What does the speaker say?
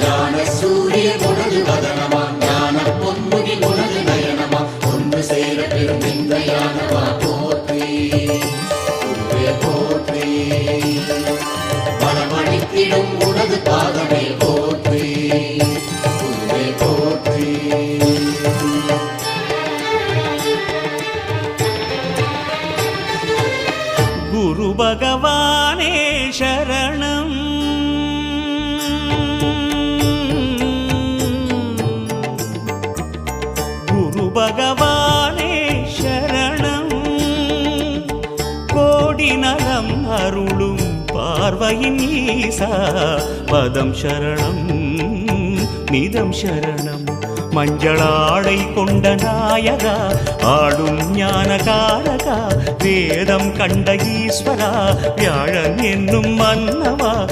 ஞான சூரிய உனது வதனமா? ஞான பொன்முகி உனது நயனமா? ஒன்று சேர பெரும் இந்த யானமா போற்றி போற்றி. பலமளித்திடும் உனது பாதமே போற்றி போற்றி. குரு பகவானே சரணம். குரு பகவானே சரணம். கோடி நலம் அருளும் பார்வையின் ஈசா பதம் சரணம் நிதம் சரணம். மஞ்சளாடை கொண்ட நாயகா ஆடும் ஞானகாரகா வேதம் கண்ட ஈஸ்வரா வியாழன் என்னும் மன்ன